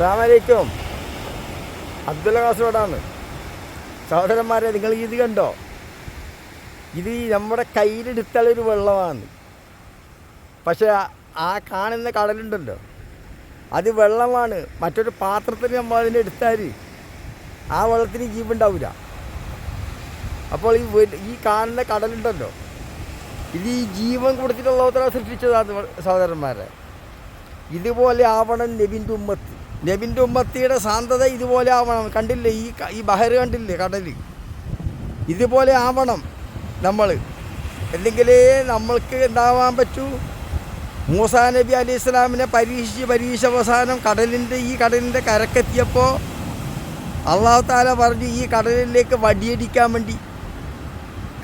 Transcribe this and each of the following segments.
അസ്സാമലൈക്കും അബ്ദുൽ കാസർഗോഡാണ് സഹോദരന്മാരെ നിങ്ങൾ ഇത് കണ്ടോ? ഇത് നമ്മുടെ കയ്യിലെടുത്തുള്ളൊരു വെള്ളമാണ്. പക്ഷേ ആ- കാണുന്ന കടലുണ്ടല്ലോ. അത് വെള്ളമാണ്. മറ്റൊരു പാത്രത്തിൽ നമ്മൾ അതിനെ എടുത്താൽ ആ വെള്ളത്തിന് ജീവുണ്ടാവില്ല അപ്പോൾ ഈ ഈ കാണുന്ന കടലുണ്ടല്ലോ. ഇത് ഈ ജീവൻ കൊടുത്തിട്ടുള്ളവരെ സൃഷ്ടിച്ചതാണ് സഹോദരന്മാരെ. ഇതുപോലെ ആവണം നബിന്റെ ഉമ്മത്ത്. നബിന്റെ ഉമ്മത്തിയുടെ സാന്ദ്രത ഇതുപോലെ ആവണം. കണ്ടില്ലേ? ഈ ഈ ബഹർ കണ്ടില്ലേ? കടൽ. ഇതുപോലെ ആവണം നമ്മൾ എന്തെങ്കിലേ നമ്മൾക്ക് ഉണ്ടാവാൻ പറ്റൂ? മൂസാ നബി അലി ഇസ്ലാമിനെ പരീക്ഷിച്ച് പരീക്ഷ അവസാനം കടലിന്റെ ഈ കടലിന്റെ കരക്കെത്തിയപ്പോൾ അള്ളാഹു താല പറഞ്ഞു ഈ കടലിലേക്ക് വടിയടിക്കാൻ വേണ്ടി.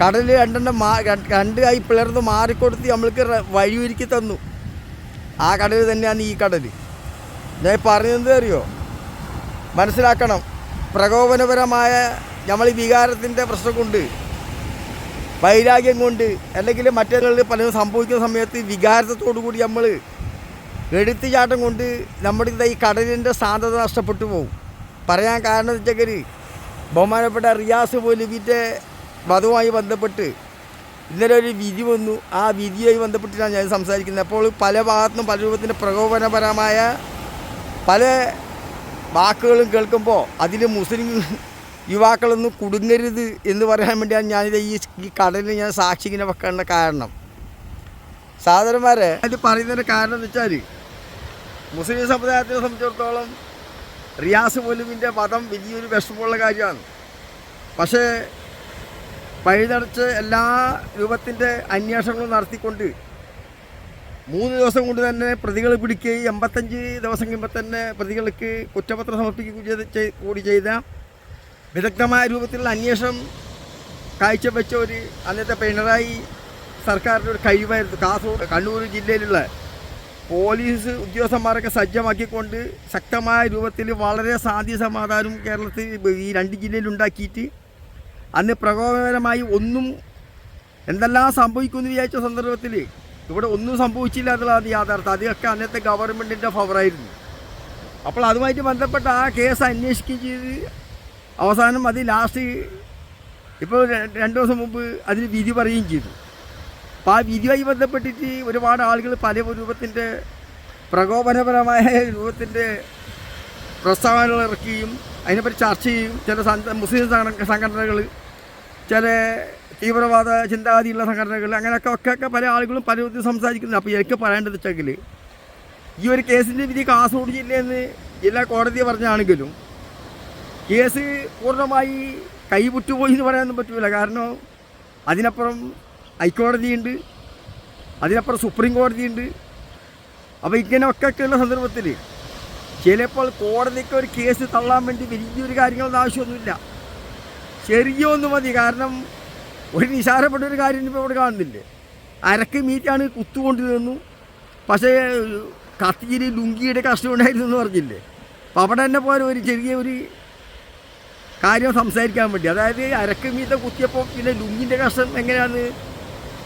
കടൽ രണ്ടെണ്ണം മാ രണ്ട് രണ്ടായി പിളർന്ന് മാറിക്കൊടുത്ത് നമ്മൾക്ക് വഴിയൊരുക്കി തന്നു. ആ കടൽ തന്നെയാണ് ഈ കടൽ ഞാൻ പറഞ്ഞത് അറിയോ? മനസ്സിലാക്കണം. പ്രകോപനപരമായ നമ്മൾ ഈ വികാരത്തിന്റെ പ്രശ്നം കൊണ്ട് വൈരാഗ്യം കൊണ്ട് അല്ലെങ്കിൽ മറ്റുള്ള പലതും സംഭവിക്കുന്ന സമയത്ത് വികാരത്തോടു കൂടി നമ്മൾ എടുത്തുചാട്ടം കൊണ്ട് നമ്മുടെ ഈ കടലിന്റെ സാന്ദ്രത നഷ്ടപ്പെട്ടു പോകും. പറയാൻ കാരണം വെച്ചാൽ ബഹുമാനപ്പെട്ട റിയാസ് പോലീവിന്റെ വധവുമായി ബന്ധപ്പെട്ട് ഇന്നലെ ഒരു വിധി വന്നു. ആ വിധിയുമായി ബന്ധപ്പെട്ടിട്ടാണ് ഞാൻ സംസാരിക്കുന്നത്. അപ്പോൾ പല ഭാഗത്തുനിന്നും പല രൂപത്തിന്റെ പ്രകോപനപരമായ പല വാക്കുകളും കേൾക്കുമ്പോൾ അതിൽ മുസ്ലിം യുവാക്കളൊന്നും കുടുങ്ങരുത് എന്ന് പറയാൻ വേണ്ടിയാണ് ഞാനിത് ഈ ഈ കടലിൽ ഞാൻ സാക്ഷി ഇങ്ങനെ വെക്കേണ്ട കാരണം. സാധാരണമാരെ അത് പറയുന്നതിന്റെ കാരണം എന്ന് വെച്ചാൽ മുസ്ലിം സമുദായത്തിനെ സംബന്ധിച്ചിടത്തോളം റിയാസ് പോലുവിന്റെ പദം വലിയൊരു വിഷമമുള്ള കാര്യമാണ്. പക്ഷേ പഴുതടച്ച് എല്ലാ രൂപത്തിന്റെ അന്വേഷണങ്ങളും നടത്തിക്കൊണ്ട് മൂന്ന് ദിവസം കൊണ്ട് തന്നെ പ്രതികളെ പിടിക്കുകയും എൺപത്തഞ്ച് ദിവസം കഴിയുമ്പോൾ തന്നെ പ്രതികൾക്ക് കുറ്റപത്രം സമർപ്പിക്കുകയും കൂടി ചെയ്ത വിദഗ്ധമായ രൂപത്തിലുള്ള അന്വേഷണം കാഴ്ചവെച്ച ഒരു അന്നത്തെ പിണറായി സർക്കാരിന്റെ ഒരു കഴിവായിരുന്നു. കാസർഗോഡ് കണ്ണൂർ ജില്ലയിലുള്ള പോലീസ് ഉദ്യോഗസ്ഥന്മാരൊക്കെ സജ്ജമാക്കിക്കൊണ്ട് ശക്തമായ രൂപത്തിൽ വളരെ സാധ്യ സമാധാനം കേരളത്തിൽ ഈ രണ്ട് ജില്ലയിൽ ഉണ്ടാക്കിയിട്ട് അന്ന് പ്രകോപനപരമായി ഒന്നും എന്തെല്ലാം സംഭവിക്കുമെന്ന് വിചാരിച്ച സന്ദർഭത്തിൽ ഇവിടെ ഒന്നും സംഭവിച്ചില്ല എന്നുള്ളതാണ് യാഥാർത്ഥ്യം. അതൊക്കെ അന്നത്തെ ഗവൺമെന്റിന്റെ ഫവറായിരുന്നു അപ്പോൾ അതുമായിട്ട് ബന്ധപ്പെട്ട ആ കേസ് അന്വേഷിക്കുകയും ചെയ്ത് അവസാനം അത് ലാസ്റ്റ് ഇപ്പോൾ രണ്ടു ദിവസം മുമ്പ് അതിന് വിധി പറയുകയും ചെയ്തു. അപ്പോൾ ആ വിധിയുമായി ബന്ധപ്പെട്ടിട്ട് ഒരുപാട് ആളുകൾ പല രൂപത്തിന്റെ പ്രകോപനപരമായ രൂപത്തിന്റെ പ്രസ്താവനകൾ ഇറക്കുകയും അതിനെപ്പറ്റി ചർച്ച ചെയ്യും ചില മുസ്ലിം സംഘ- സംഘടനകൾ ചില തീവ്രവാദ ചിന്താഗതിയുള്ള സംഘടനകൾ അങ്ങനെയൊക്കെ ഒക്കെ പല ആളുകളും പല വിധത്തിൽ സംസാരിക്കുന്നുണ്ട്. അപ്പോൾ എനിക്ക് പറയേണ്ടത് വെച്ചെങ്കിൽ ഈ ഒരു കേസിന്റെ വിധി കാസർഗോഡ് ജില്ലയെന്ന് ജില്ലാ കോടതി പറഞ്ഞാണെങ്കിലും കേസ് പൂർണമായി കൈവിട്ടുപോയി എന്ന് പറയാനൊന്നും പറ്റില്ല കാരണം അതിനപ്പുറം ഹൈക്കോടതിയുണ്ട് അതിനപ്പുറം സുപ്രീം കോടതിയുണ്ട്. അപ്പോൾ ഇങ്ങനെയൊക്കെയുള്ള സന്ദർഭത്തിൽ ചിലപ്പോൾ കോടതിക്ക് ഒരു കേസ് തള്ളാൻ വേണ്ടി വലിയൊരു കാര്യങ്ങളൊന്നും ആവശ്യമൊന്നുമില്ല. ചെറിയൊന്നും മതി. കാരണം ഒരു നിസാരപ്പെട്ട ഒരു കാര്യം ഇപ്പോൾ ഇവിടെ കാണുന്നില്ലേ? അരക്ക് മീറ്റാണ് കുത്തുകൊണ്ട് നിന്നു. പക്ഷേ കത്തിയിൽ ലുങ്കിയുടെ കഷ്ടം ഉണ്ടായിരുന്നു എന്ന് പറഞ്ഞില്ലേ? അപ്പം അവിടെ തന്നെ പോലെ ഒരു ചെറിയ ഒരു കാര്യം സംസാരിക്കാൻ വേണ്ടി. അതായത് അരക്ക് മീറ്റ കുത്തിയപ്പോൾ പിന്നെ ലുങ്കിന്റെ കഷ്ടം എങ്ങനെയാണ്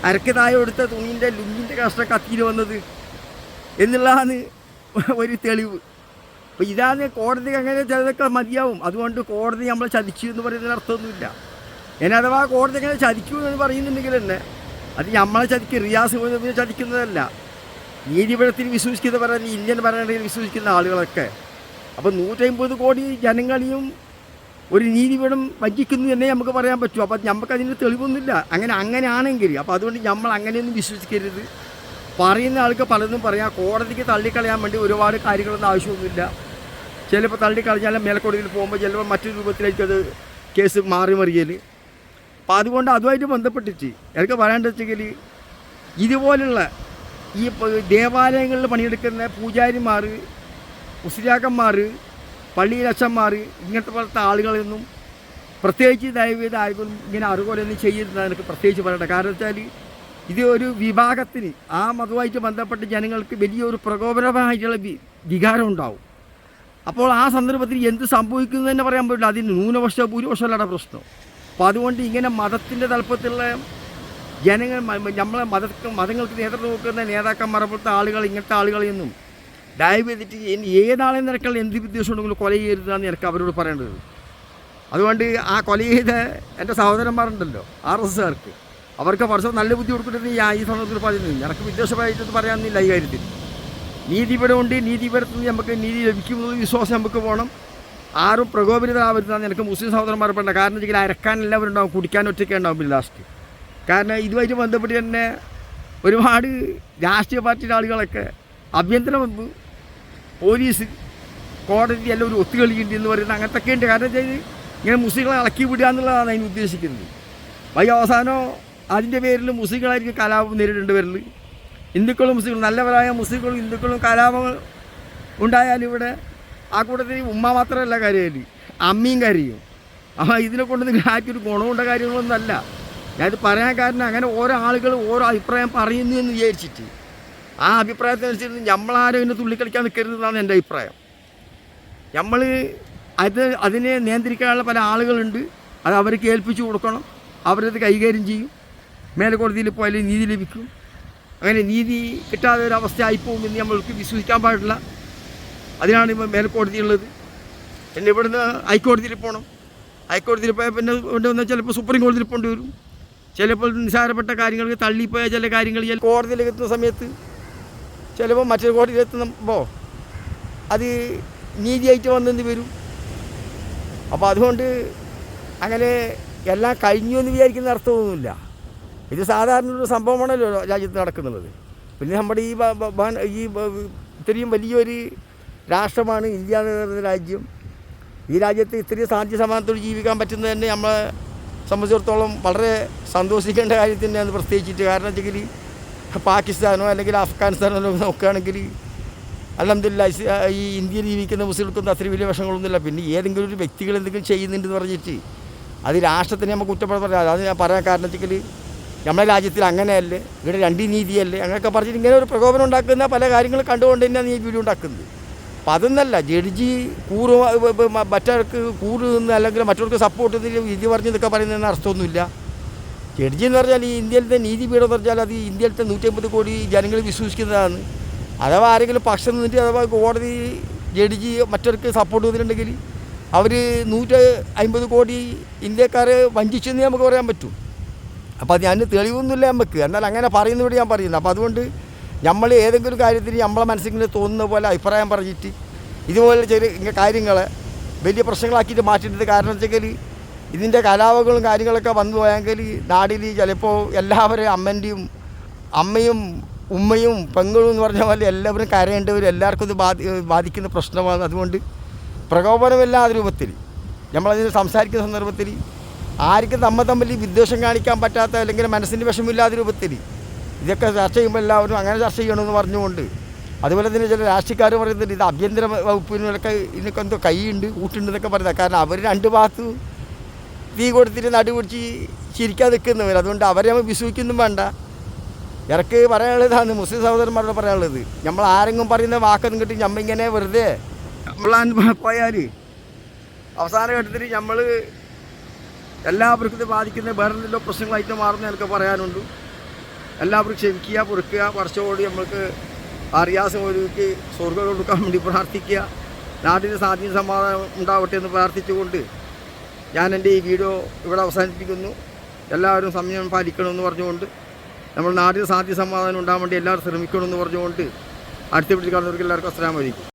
അരക്ക് താഴെ എടുത്ത തുണിന്റെ ലുങ്കിന്റെ കഷ്ടം കത്തിയിൽ വന്നത് എന്നുള്ളതാണ് ഒരു തെളിവ്. അപ്പോൾ ഇതാണ് കോടതി അങ്ങനെ ചിലതൊക്കെ മതിയാവും. അതുകൊണ്ട് കോടതി നമ്മളെ ചതിച്ചു എന്ന് പറയുന്നതിന് അർത്ഥമൊന്നുമില്ല. ഇനി അഥവാ കോടതി എങ്ങനെ ചതിക്കൂ എന്ന് പറയുന്നുണ്ടെങ്കിൽ തന്നെ അത് നമ്മളെ ചതിക്കും റിയാസ് ചതിക്കുന്നതല്ല. നീതിപീഠത്തിൽ വിശ്വസിക്കുന്ന പറയുന്ന ഇന്ത്യൻ ഭരണഘടനയിൽ വിശ്വസിക്കുന്ന ആളുകളൊക്കെ. അപ്പോൾ നൂറ്റമ്പത് കോടി ജനങ്ങളെയും ഒരു നീതിപീഠം വഞ്ചിക്കുന്നു എന്നേ നമുക്ക് പറയാൻ പറ്റൂ. അപ്പോൾ നമുക്ക് അതിന് തെളിവൊന്നുമില്ല. അങ്ങനെ അങ്ങനെയാണെങ്കിൽ അപ്പോൾ അതുകൊണ്ട് നമ്മൾ അങ്ങനെയൊന്നും വിശ്വസിക്കരുത്. പറയുന്ന ആൾക്ക് പലതും പറയാം. കോടതിക്ക് തള്ളിക്കളയാൻ വേണ്ടി ഒരുപാട് കാര്യങ്ങളൊന്നും ആവശ്യമൊന്നുമില്ല. ചിലപ്പോൾ തള്ളിക്കളഞ്ഞാലും മേൽക്കോടതിയിൽ പോകുമ്പോൾ ചിലപ്പോൾ മറ്റൊരു രൂപത്തിലേക്ക് അത് കേസ് മാറി മറിയൽ അപ്പോൾ അതുകൊണ്ട് അതുമായിട്ട് ബന്ധപ്പെട്ടിട്ട് എനിക്ക് പറയേണ്ടത് വെച്ചെങ്കിൽ ഇതുപോലുള്ള ഈ ദേവാലയങ്ങളിൽ പണിയെടുക്കുന്ന പൂജാരിമാർ മുസ്ലിയാക്കന്മാർ പള്ളിയിലച്ചന്മാർ ഇങ്ങനത്തെ പോലത്തെ ആളുകളൊന്നും പ്രത്യേകിച്ച് ദൈവീത ആർക്കും ഇങ്ങനെ അറിവുകളൊന്നും ചെയ്യരുതെന്ന് എനിക്ക് പ്രത്യേകിച്ച് പറയട്ടെ കാരണം വെച്ചാൽ ഇത് ഒരു വിഭാഗത്തിന് ആ മതവുമായിട്ട് ബന്ധപ്പെട്ട ജനങ്ങൾക്ക് വലിയൊരു പ്രകോപനമായിട്ടുള്ള വികാരം ഉണ്ടാവും. അപ്പോൾ ആ സന്ദർഭത്തിൽ എന്ത് സംഭവിക്കുന്നു തന്നെ പറയാൻ പറ്റില്ല. അതിന് ന്യൂനപക്ഷ ഭൂരിപക്ഷമല്ലാണ് പ്രശ്നം. അപ്പോൾ അതുകൊണ്ട് ഇങ്ങനെ മതത്തിന്റെ തലപ്പത്തിലുള്ള ജനങ്ങൾ നമ്മളെ മത മതങ്ങൾക്ക് നേതൃത്വം നോക്കുന്ന നേതാക്കന്മാരെ പോലത്തെ ആളുകൾ ഇങ്ങനത്തെ ആളുകളെന്നും ഡയവ് ചെയ്തിട്ട് ഏതാളെ നിരക്കുള്ള എന്ത് വിദ്വേഷം ഉണ്ടെങ്കിലും കൊല ചെയ്യരുതെന്നാണ് എനിക്ക് അവരോട് പറയേണ്ടത്. അതുകൊണ്ട് ആ കൊല ചെയ്ത എന്റെ സഹോദരന്മാരുണ്ടല്ലോ ആർ എസ് എസ്കാർക്ക് അവർക്ക് കുറച്ച് നല്ല ബുദ്ധി കൊടുക്കണമെന്ന് ഞാൻ ഈ സമയത്തിൽ പറയുന്നത് എനിക്ക് വിദ്വേഷമായിട്ട് പറയാമെന്നില്ല ഈ കാര്യത്തിൽ. നീതിപരമുണ്ട് നീതിപരത്തിൽ നമുക്ക് നീതി ലഭിക്കുമെന്നുള്ള വിശ്വാസം നമുക്ക് പോകണം ആരും പ്രകോപിതരാവരുതെന്നാണ് എനിക്ക് മുസ്ലിം സഹോദരന്മാർ പറഞ്ഞത് കാരണം വെച്ചാൽ അരക്കാൻ എല്ലാവരും ഉണ്ടാവും കുടിക്കാൻ ഒറ്റയ്ക്ക് ഉണ്ടാവും ലാസ്റ്റ് കാരണം ഇതുമായിട്ട് ബന്ധപ്പെട്ട് തന്നെ ഒരുപാട് രാഷ്ട്രീയ പാർട്ടിയുടെ ആളുകളൊക്കെ ആഭ്യന്തര പോലീസ് കോടതി എല്ലാം ഒരു ഒത്തുകളിയുണ്ട് എന്ന് പറയുന്നത് അങ്ങനത്തൊക്കെ ഉണ്ട്. കാരണം വെച്ചാൽ ഇങ്ങനെ മുസ്ലിങ്ങളെ ഇളക്കി വിടുക എന്നുള്ളതാണ് അതിന് ഉദ്ദേശിക്കുന്നത്. വൈ അവസാനം അതിന്റെ പേരിൽ മുസ്ലിങ്ങളായിരിക്കും കലാപം നേരിടേണ്ടി വരൽ ഹിന്ദുക്കളും മുസ്ലിങ്ങളും നല്ലവരായ മുസ്ലിങ്ങളും ഹിന്ദുക്കളും കലാപങ്ങൾ ഉണ്ടായാൽ ഇവിടെ ആ കൂട്ടത്തിൽ ഉമ്മ മാത്രമല്ല കരയൽ അമ്മയും കരയും അപ്പോൾ ഇതിനെ കൊണ്ട് നിങ്ങൾ ആർക്കൊരു ഗുണമുണ്ട കാര്യങ്ങളൊന്നും അല്ല ഞാനിത് പറയാൻ കാരണം അങ്ങനെ ഓരോ ആളുകൾ ഓരോ അഭിപ്രായം പറയുന്നു എന്ന് വിചാരിച്ചിട്ട്. ആ അഭിപ്രായത്തിനനുസരിച്ച് നമ്മളാരും ഇതിനെ തുള്ളിക്കളിക്കാൻ നിൽക്കരുതെന്നാണ് എന്റെ അഭിപ്രായം. നമ്മൾ അത് അതിനെ നിയന്ത്രിക്കാനുള്ള പല ആളുകളുണ്ട്. അത് അവർക്ക് ഏൽപ്പിച്ചു കൊടുക്കണം. അവരത് കൈകാര്യം ചെയ്യും. മേൽക്കോടതിയിൽ പോയാൽ നീതി ലഭിക്കും. അങ്ങനെ നീതി കിട്ടാതെ ഒരു അവസ്ഥ ആയിപ്പോകും എന്ന് നമ്മൾക്ക് വിശ്വസിക്കാൻ പാടില്ല. അതിനാണ് ഇപ്പോൾ മേൽക്കോടതിയുള്ളത്. പിന്നെ ഇവിടുന്ന് ഹൈക്കോടതിയിൽ പോകണം ഹൈക്കോടതിയിൽ പോയാൽ പിന്നെ ഇവിടെ ചിലപ്പോൾ സുപ്രീം കോടതിയിൽ പോകേണ്ടി വരും. ചിലപ്പോൾ നിസ്സാരപ്പെട്ട കാര്യങ്ങൾക്ക് തള്ളിപ്പോയ ചില കാര്യങ്ങൾ കോടതിയിലേക്ക് എത്തുന്ന സമയത്ത് ചിലപ്പോൾ മറ്റൊരു കോടതിയിൽ എത്തുമ്പോൾ അത് നീതിയായിട്ട് വന്നെന്ന് വരും. അപ്പോൾ അതുകൊണ്ട് അങ്ങനെ എല്ലാം കഴിഞ്ഞു എന്ന് വിചാരിക്കുന്ന അർത്ഥമൊന്നുമില്ല. ഇത് സാധാരണ ഒരു സംഭവമാണല്ലോ രാജ്യത്ത് നടക്കുന്നത്. പിന്നെ നമ്മുടെ ഈ ഈ ഇത്രയും വലിയൊരു രാഷ്ട്രമാണ് ഇന്ത്യ എന്ന് പറയുന്ന രാജ്യം. ഈ രാജ്യത്ത് ഇത്രയും സാധ്യ സമാനത്തോട് ജീവിക്കാൻ പറ്റുന്നത് തന്നെ നമ്മളെ സംബന്ധിച്ചിടത്തോളം വളരെ സന്തോഷിക്കേണ്ട കാര്യം തന്നെയാണ് പ്രത്യേകിച്ചിട്ട്. കാരണം വെച്ചെങ്കിൽ പാകിസ്ഥാനോ അല്ലെങ്കിൽ അഫ്ഗാനിസ്ഥാനോ നോക്കുകയാണെങ്കിൽ അലഹമില്ല ഈ ഇന്ത്യയിൽ ജീവിക്കുന്ന മുസ്ലിംകൾക്കൊന്നും അത്ര വലിയ വിഷമങ്ങളൊന്നുമില്ല. പിന്നെ ഏതെങ്കിലും ഒരു വ്യക്തികൾ എന്തെങ്കിലും ചെയ്യുന്നുണ്ടെന്ന് പറഞ്ഞിട്ട് അത് രാഷ്ട്രത്തിനെ നമുക്ക് കുറ്റപ്പെടുത്താൻ അത് ഞാൻ പറയാൻ കാരണം വെച്ചെങ്കിൽ നമ്മുടെ രാജ്യത്തിൽ അങ്ങനെയല്ലേ? ഇവിടെ രണ്ട് നീതിയല്ലേ? അങ്ങനെയൊക്കെ പറഞ്ഞിട്ട് ഇങ്ങനെ ഒരു പ്രകോപനം ഉണ്ടാക്കുന്ന പല കാര്യങ്ങളും കണ്ടുകൊണ്ട് തന്നെയാണ് ഈ വീഡിയോ ഉണ്ടാക്കുന്നത്. അപ്പം അതൊന്നല്ല ജഡ്ജി കൂറ് മറ്റവർക്ക് കൂറ് നിന്ന് അല്ലെങ്കിൽ മറ്റവർക്ക് സപ്പോർട്ട് വിധി പറഞ്ഞതൊക്കെ പറയുന്നതിന് അർത്ഥമൊന്നുമില്ല. ജഡ്ജി എന്ന് പറഞ്ഞാൽ ഈ ഇന്ത്യയിലത്തെ നീതിപീഠം എന്ന് പറഞ്ഞാൽ അത് ഇന്ത്യയിലത്തെ നൂറ്റമ്പത് കോടി ജനങ്ങൾ വിശ്വസിക്കുന്നതാണ്. അഥവാ ആരെങ്കിലും പക്ഷം നിന്നിട്ട് അഥവാ കോടതി ജഡ്ജി മറ്റവർക്ക് സപ്പോർട്ട് ചെയ്തിട്ടുണ്ടെങ്കിൽ അവർ നൂറ്റി കോടി ഇന്ത്യക്കാരെ വഞ്ചിച്ചെന്ന് നമുക്ക് പറയാൻ പറ്റും. അപ്പോൾ അത് അതിന് തെളിവൊന്നുമില്ല നമുക്ക്. എന്നാൽ അങ്ങനെ പറയുന്നവിടെ ഞാൻ പറയുന്നത് അപ്പോൾ അതുകൊണ്ട് നമ്മൾ ഏതെങ്കിലും കാര്യത്തിന് നമ്മളെ മനസ്സിങ്ങനെ തോന്നുന്ന പോലെ അഭിപ്രായം പറഞ്ഞിട്ട് ഇതുപോലെ ചെറിയ കാര്യങ്ങളെ വലിയ പ്രശ്നങ്ങളാക്കിയിട്ട് മാറ്റിയിട്ട് കാരണം വെച്ചെങ്കിൽ ഇതിന്റെ കലാപങ്ങളും കാര്യങ്ങളൊക്കെ വന്നു പോയെങ്കിൽ നാടിൽ ചിലപ്പോൾ എല്ലാവരും അമ്മന്റെയും അമ്മയും ഉമ്മയും പെങ്ങളും എന്ന് പറഞ്ഞ പോലെ എല്ലാവരും കരയേണ്ടവരും എല്ലാവർക്കും ഇത് ബാധി ബാധിക്കുന്ന പ്രശ്നമാണ്. അതുകൊണ്ട് പ്രകോപനമില്ലാത്ത രൂപത്തിൽ നമ്മളതിന് സംസാരിക്കുന്ന സന്ദർഭത്തിൽ ആർക്കും തമ്മ തമ്മിൽ വിദ്വേഷം കാണിക്കാൻ പറ്റാത്ത അല്ലെങ്കിൽ മനസ്സിന് വിഷമില്ലാത്ത രൂപത്തിൽ ഇതൊക്കെ ചർച്ച ചെയ്യുമ്പോൾ എല്ലാവരും അങ്ങനെ ചർച്ച ചെയ്യണമെന്ന് പറഞ്ഞുകൊണ്ട്. അതുപോലെ തന്നെ ചില രാഷ്ട്രീയക്കാർ പറയുന്നുണ്ട് ഇത് ആഭ്യന്തര വകുപ്പിനൊക്കെ ഇതിനൊക്കെ എന്തോ കൈയുണ്ട് കൂട്ടുണ്ട് എന്നൊക്കെ പറയുന്നത്. കാരണം അവർ രണ്ട് ഭാഗത്ത് തീ കൊടുത്തിട്ട് നടുപിടിച്ച് ചിരിക്കാൻ നിൽക്കുന്നവർ അതുകൊണ്ട് അവരെ നമ്മൾ വിശ്വസിക്കുന്നു വേണ്ട. ഇറക്ക് പറയാനുള്ളതാണ് മുസ്ലിം സഹോദരന്മാരോട് പറയാനുള്ളത്. നമ്മൾ ആരെങ്കിലും പറയുന്ന വാക്കൊന്നും കിട്ടി നമ്മൾ ഇങ്ങനെ വെറുതെ നമ്മളാൻ പോയാൽ അവസാന ഘട്ടത്തിൽ നമ്മൾ എല്ലാവർക്കും ഇത് ബാധിക്കുന്ന വേറെ എന്തെല്ലോ പ്രശ്നങ്ങളായിട്ട് മാറുന്ന എനിക്ക് പറയാനുണ്ട്. എല്ലാവർക്കും ക്ഷമിക്കുക പൊറുക്കുക വർഷത്തോട് നമ്മൾക്ക് അറിയാസം ഒരുക്കി സ്വർഗം കൊടുക്കാൻ വേണ്ടി പ്രാർത്ഥിക്കുക. നാടിന് സാധ്യത സമാധാനം ഉണ്ടാവട്ടെ എന്ന് പ്രാർത്ഥിച്ചുകൊണ്ട് ഞാൻ എന്റെ ഈ വീഡിയോ ഇവിടെ അവസാനിപ്പിക്കുന്നു. എല്ലാവരും സമയം പാലിക്കണമെന്ന് പറഞ്ഞുകൊണ്ട് നമ്മൾ നാടിന് സാധ്യ സമാധാനം ഉണ്ടാകാൻ വേണ്ടി എല്ലാവരും ശ്രമിക്കണമെന്ന് പറഞ്ഞുകൊണ്ട് അടുത്ത വീട്ടിൽ കാണുന്നവർക്ക് എല്ലാവർക്കും അസ്സലാമലൈക്കും